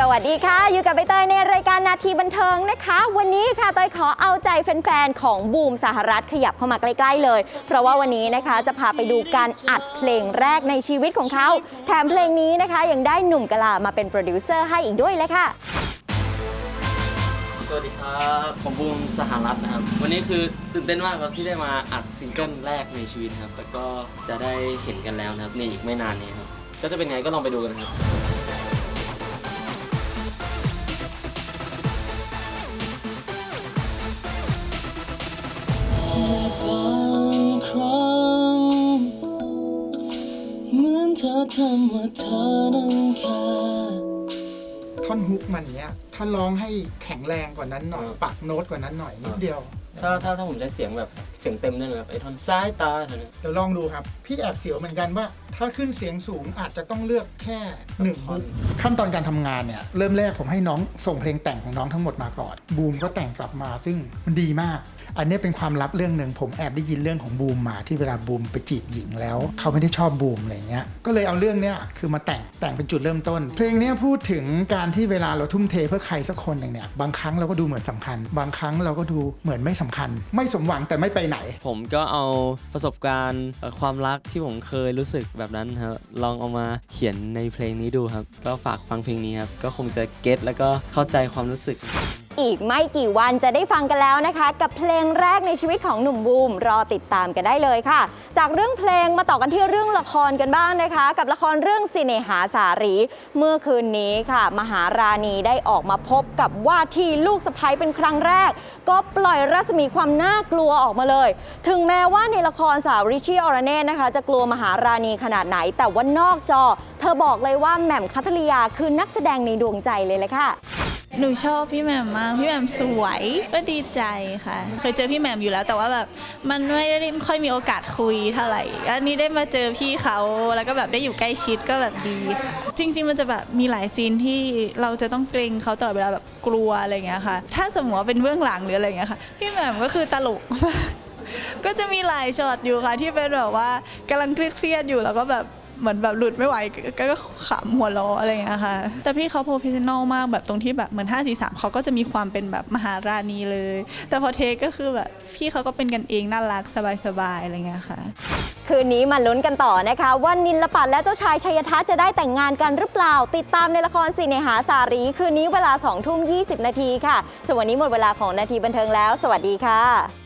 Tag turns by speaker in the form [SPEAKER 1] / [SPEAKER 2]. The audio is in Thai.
[SPEAKER 1] สวัสดีค่ะ อยู่กับใบเตยในรายการนาทีบันเทิงนะคะ วันนี้ค่ะเตยขอเอาใจแฟนๆของบูมสหรัฐขยับเข้ามาใกล้ๆเลย เพราะว่าวันนี้นะคะจะพาไปดูการอัดเพลงแรกในชีวิตของเขา แถมเพลงนี้นะคะยังได้หนุ่มกะลามาเป็นโปรดิวเซอร์ให้อีกด้วยเลยค่ะ
[SPEAKER 2] สวัสดีครับผมบูมสหรัฐนะครับ วันนี้คือตื่นเต้นมากครับที่ได้มาอัดซิงเกิลแรกในชีวิตครับแล้วก็จะได้เห็นกันแล้วนะครับในอีกไม่นานนี้ครับก็จะเป็นไงก็ลองไปดูกันครับ บางครั้ง เหมือนเธอทำว่าเธอนั้นแค่
[SPEAKER 3] ท่อนฮุกมันเนี้ย ถ้าร้องให้แข็งแรงกว่านั้นหน่อย ปักโน้ตกว่านั้นหน่อยนิดเดียว
[SPEAKER 2] ถ้าถ้าถ้าผมใช้เสียงแบบ สียงเต็มได้ไหมครับไอ้ท่อนสายตาเท่านั้น
[SPEAKER 3] เดี๋ยวลองดูครับ พี่แอบเสียวเหมือนกันว่า ถ้าขึ้นเสียงสูงอาจจะต้องเลือกแค่หนึ่งฮุกขั้นตอนการทำงานเนี่ย เริ่มแรกผมให้น้องส่งเพลงแต่งของน้องทั้งหมดมาก่อน บูมก็แต่งกลับมาซึ่งมันดีมาก อันนี้เป็นความลับเรื่องหนึ่งผมแอบได้ยินเรื่องของบูมมาที่เวลาบูมไปจีบหญิงแล้ว เขาไม่ได้ชอบบูมอะไรเงี้ยก็เลยเอาเรื่องเนี้ยคือมาแต่งแต่งเป็นจุดเริ่มต้น เพลงเนี้ยพูดถึงการที่เวลาเราทุ่มเทเพื่อใครสักคนหนึ่งเนี่ยบางครั้งเราก็ดูเหมือนสำคัญ บางครั้งเราก็ดูเหมือนไม่สำคัญ ไม่สมหวังแต่ไม่ไปไหน
[SPEAKER 2] ผมก็เอาประสบการณ์เอ่อความรักที่ผมเคยรู้สึกแบบนั้นครับลองเอามาเขียนในเพลงนี้ดูครับ ก็ฝากฟังเพลงนี้ครับ ก็คงจะเก็ตแล้วก็เข้าใจความรู้สึก
[SPEAKER 1] อีกไม่กี่วันจะได้ฟังกันแล้วนะคะ กับเพลงแรกในชีวิตของหนุ่มบูมรอติดตามกันได้เลยค่ะ จากเรื่องเพลงมาต่อกันที่เรื่องละครกันบ้างนะคะ กับละครเรื่องสิเนหาสารีเมื่อคืนนี้ค่ะ มหาราณีได้ออกมาพบกับว่าที่ลูกสะใภ้เป็นครั้งแรก ก็ปล่อยรัศมีความน่ากลัวออกมาเลย ถึงแม้ว่าในละครสาวริชี่ออรเน่นะคะ จะกลัวมหาราณีขนาดไหน แต่ว่านอกจอ เธอบอกเลยว่าแหม่มคัทริยาคือนักแสดงในดวงใจเลยเลยค่ะ
[SPEAKER 4] หนูชอบพี่แหม่มมากพี่แหม่มสวยก็ดีใจค่ะ เคยเจอพี่แหม่มอยู่แล้ว แต่ว่าแบบมันไม่ได้ค่อยมีโอกาสคุยเท่าไหร่ อันนี้ได้มาเจอพี่เขาแล้วก็แบบได้อยู่ใกล้ชิดก็แบบดีค่ะจริง ๆ มันจะแบบมีหลายซีนที่เราจะต้องเกรงเขาตลอดเวลาแบบกลัวอะไรเงี้ยค่ะ ถ้าสมมติว่าเป็นเบื้องหลังหรืออะไรเงี้ยค่ะพี่แหม่มก็คือตลกกก็จะมีหลายช็อตอยู่ค่ะที่เป็นแบบว่ากำลังเครียดๆอยู่แล้วก็แบบ เหมือนแบบหลุดไม่ไหวก็ขำหัวเราะอะไรอย่างเงี้ยค่ะ แต่พี่เขาโปรเฟชชั่นอลมากแบบตรงที่แบบเหมือน 5 4 3 เขาก็จะมีความเป็นแบบมหาราณีเลย แต่พอเทคก็คือแบบพี่เขาก็เป็นกันเองน่ารักสบายๆอะไรเงี้ยค่ะ
[SPEAKER 1] คืนนี้มาลุ้นกันต่อนะคะ ว่านินละปัดและเจ้าชายชัยทัศน์จะได้แต่งงานกันหรือเปล่า ติดตามในละครสิเนหาสารี คืนนี้เวลา2ทุ่ม20 นาทีค่ะส่วนวันนี้หมดเวลาของนาทีบันเทิงแล้ว สวัสดีค่ะ